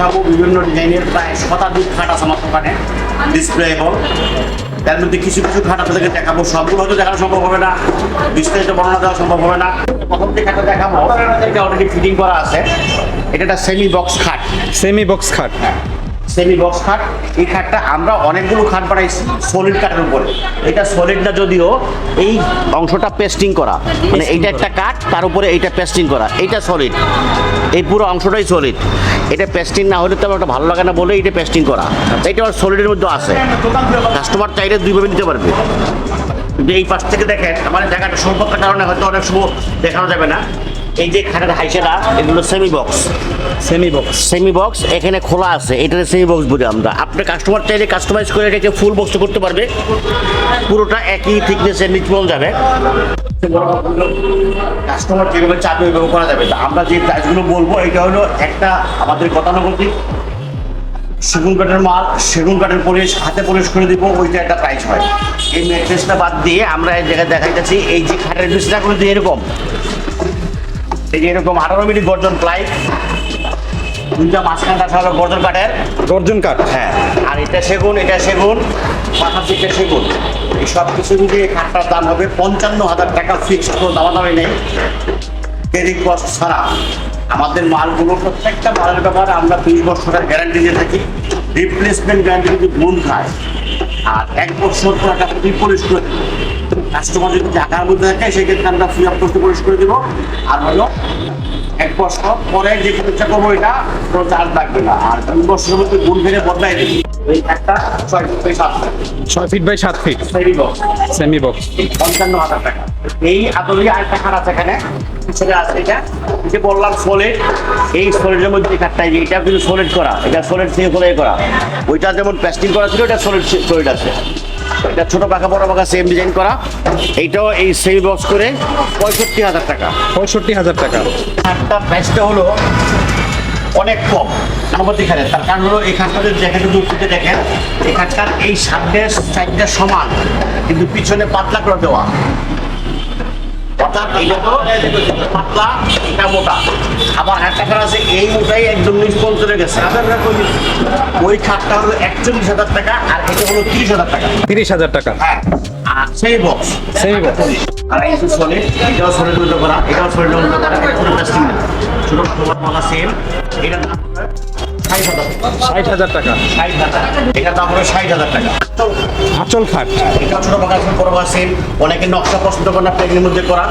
দেখাবো বিভিন্ন ডিজাইনের প্রায় শতাধিক খাট আছে আমার দোকানে ডিসপ্লেবল তার মধ্যে কিছু কিছু খাট আপনাদেরকে দেখাবো। সবগুলো হয়তো দেখানো সম্ভব হবে না বিস্তারিত বর্ণনা দেওয়া সম্ভব হবে না। প্রথম যে খাটটা দেখাবো এটা অলরেডি ফিটিং করা আছে। এটা একটা সেমি বক্স খাট। সেমি বক্স খাট সেমি বক্স খাট। এই খাটটা আমরা অনেকগুলো খাট বানাইছি সলিড কাঠের উপরে। এটা সলিড না যদিও এই অংশটা পেস্টিং করা। মানে এইটা একটা কাঠ তার উপরে এইটা পেস্টিং করা। এইটা সলিড এই পুরো অংশটাই সলিড এটা পেস্টিং না হলে তো আমার ভালো লাগে না বলে এটা পেস্টিং করা। এটা আমার সলিডের মধ্যে আছে। কাস্টমার চাইলে দুইভাবে নিতে পারবে। এই পাশ থেকে দেখেন আমার জায়গাটা সম্পর্কের কারণে হয়তো অনেক সময় দেখানো যাবে না। এই যে খাটের হাইসেটা এগুলো semi box semi box semi box এখানে খোলা আছে এটাতে সেমি বক্স বলি আমরা। আপনার কাস্টমার চাইলে কাস্টমাইজ করে এটাকে ফুল বক্স করতে পারবে। পুরোটা একই থিকনেসের নিচ পর্যন্ত যাবে। কাস্টমার যেভাবে চাপে ওইভাবে করা যাবে। আমরা যে প্রাইসগুলো বলব এটা হলো একটা আমাদের গতানুগতিক। সেগুন কাঠের মাল সেগুন কাঠের পলিশ হাতে পলিশ করে দিব ওইটা একটা প্রাইস হয়। এই ম্যাট্রেসটা বাদ দিয়ে আমরা এই জায়গায় দেখাইতেছি এই যে খাটের বিছনা করে দিয়ে এরকম। এই যে এরকম আঠারো মিনিট গর্জন প্লাই দুইটা মাঝখানটা হলো গর্জন কাঠের। গর্জন কাঠ? হ্যাঁ আর এটা সেগুন এটা সেগুন মাথার দিকটা সেগুন। এই সব কিছু মিলিয়ে খাটটার দাম হবে পঞ্চান্ন হাজার টাকা ফিক্সড কোনো দামাদামি নেই। ক্যারিং কস্ট ছাড়া। আমাদের মালগুলো প্রত্যেকটা মালের ব্যাপারে আমরা বিশ বছরের গ্যারান্টি দিয়ে থাকি। রিপ্লেসমেন্ট গ্যারান্টি যদি গুণ খায়। আর এক বছর পর টাকা রিপোলিশ করে কাস্টমার যদি টাকার মধ্যে থাকে সেক্ষেত্রে আমরা ফ্রি অফ কস্টে পলিশ করে দেবো। আর হলো এক বছর পরে যে চিকিৎসা করব এটা কোনো চার্জ লাগবে না। আর দুই বছরের মধ্যে গুণ ফেরে বদলাই দিবি। একটা ছয় থেকে সাত ছয় ফিট বাই সাত feet semi box semi box পঞ্চান্ন হাজার টাকা। এই খাট আছে এখানে। পিছনে আছে এটা। যে বললাম সলিড এই সলিডের মধ্যে এটা কিন্তু সলিড করা। এটা সলিড থেকে করা। ওইটা যেমন প্যাস্টিং করা ছিল এটা সলিড সলিড আছে। এটা ছোট পাকা বড় পাকা সেম ডিজাইন করা। এইটাও এই সেম বক্স করে পঁয়ষট্টি হাজার টাকা। পঁয়ষট্টি হাজার টাকা। খাটটা প্রাইসটা হলো অনেক কম। আমাদের এখানে তার কারণ হলো এই খাটটা যদি দেখেন দূর দেখেন এই খাটটার এই সামনের সাইডটা সমান কিন্তু পিছনে পাতলা করে দেওয়া। অর্থাৎ এটা তো পাতলা এটা মোটা। আবার একটা খাট আছে এই মোটাই একদম নিচ চলে গেছে। ওই খাটটা হলো একচল্লিশ হাজার টাকা আর এটা হলো তিরিশ হাজার টাকা। তিরিশ হাজার টাকা। হ্যাঁ। আর সেই বক্স Same box. আর এই সলিড এটাও সলিড মধ্যে করা এটাও সলিড মধ্যে করা কোনো প্লাস্টিক না। ছোট মালা সেম দাম ষাট হাজার টাকা। ষাট হাজার দাম হলো ষাট হাজার টাকা। তো আচল খাট। এটা ছোট বড় অনেকে নকশা পছন্দ করে না প্লেনের মধ্যে করা।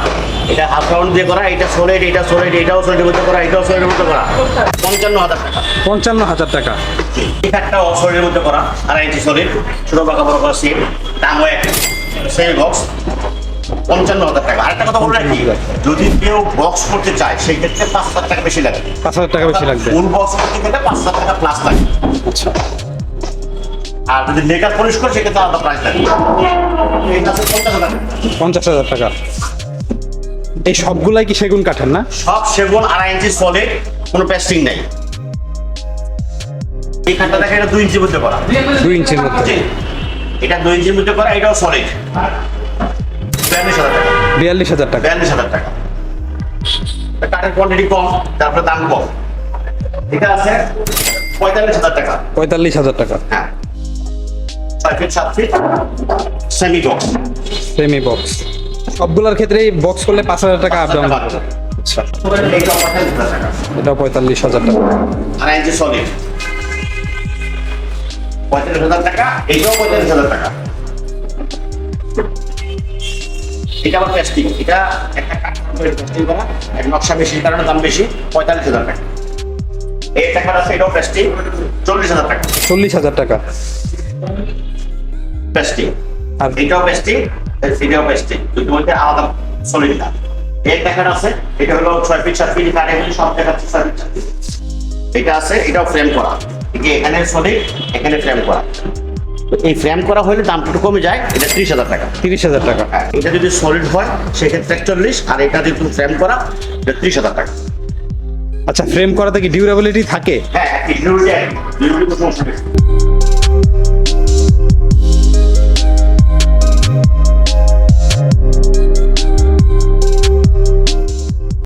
এটা হাফ রাউন্ড দিয়ে করা এটা সলিড এটা সলিড এটাও সলিডের মধ্যে করা এটাও সলিডের মধ্যে করা। পঞ্চান্ন হাজার টাকা। পঞ্চান্ন হাজার টাকা। এই একটা সলিডের মধ্যে করা আড়াই ইঞ্চি সলিড ছোট পাকা বড় সেম এক সেম বক্স পঞ্চান্ন হাজার টাকা। আরেকটা কথা বললেন কি যদি কেউ বক্স করতে চায় সেই ক্ষেত্রে পাঁচ হাজার টাকা বেশি লাগে পাঁচ হাজার টাকা বেশি লাগবে। ফুল বক্স করতে গেলে পাঁচ হাজার টাকা প্লাস লাগে আচ্ছা। আর যদি মেকআপ পলিশ করে সেক্ষেত্রে আলাদা প্রাইস লাগে এটা হচ্ছে পঞ্চাশ হাজার টাকা। এই সবগুলাই কি সেগুন কাঠের না? সব সেগুন আড়াই ইঞ্চি সলিড কোনো পেস্টিং নেই। এই খাটটা দেখে এটা দুই ইঞ্চির মধ্যে করা। দুই ইঞ্চির মধ্যে। এটা দুই ইঞ্চির মধ্যে করা এটাও সলিড বিয়াল্লিশ হাজার টাকা। বিয়াল্লিশ হাজার টাকা। বিয়াল্লিশ হাজার টাকা। কাঠের কোয়ান্টিটি কম তারপরে দাম কম। এটা আছে? পঁয়তাল্লিশ হাজার টাকা। পঁয়তাল্লিশ হাজার টাকা। হ্যাঁ। ছয় ফিট সাত feet semi box semi box সবগুলোর ক্ষেত্রেই বক্স করলে পাঁচ হাজার টাকা আপ ডাউন এইটাও পঁয়তাল্লিশ হাজার টাকা। টাকা। ইঞ্চি সলিড পঁয়তাল্লিশ হাজার টাকা এইটাও পঁয়তাল্লিশ হাজার টাকা। এটা আবার প্লাস্টিক এটা একটা কাঠ প্লাস্টিক করা এক নকশা বেশি কারণে দাম বেশি পঁয়তাল্লিশ হাজার টাকা। এই টাকাটা আছে এটাও প্লাস্টিক চল্লিশ হাজার টাকা। চল্লিশ হাজার টাকা। প্লাস্টিক আর এটাও প্লাস্টিক এটাও প্লাস্টিক দুটো মধ্যে আলাদা সলিড না এই টাকাটা আছে এটা হলো ছয় ফিট সাত ফিট কাঠে সব দেখাচ্ছে ছয় ফিট এটা আছে এটাও ফ্রেম করা। এখানে সলিড এখানে ফ্রেম করা। তো এই ফ্রেম করা হলে দামটা একটু কমে যায় এটা ত্রিশ হাজার টাকা। তিরিশ হাজার টাকা। হ্যাঁ, এটা যদি সলিড হয় সেক্ষেত্রে একচল্লিশ আর এটা যদি ফ্রেম করা এটা ত্রিশ হাজার টাকা। আচ্ছা ফ্রেম করাতে কি ডিউরেবিলিটি থাকে? হ্যাঁ ডিউরেবিলিটি ডিউরেবিলিটি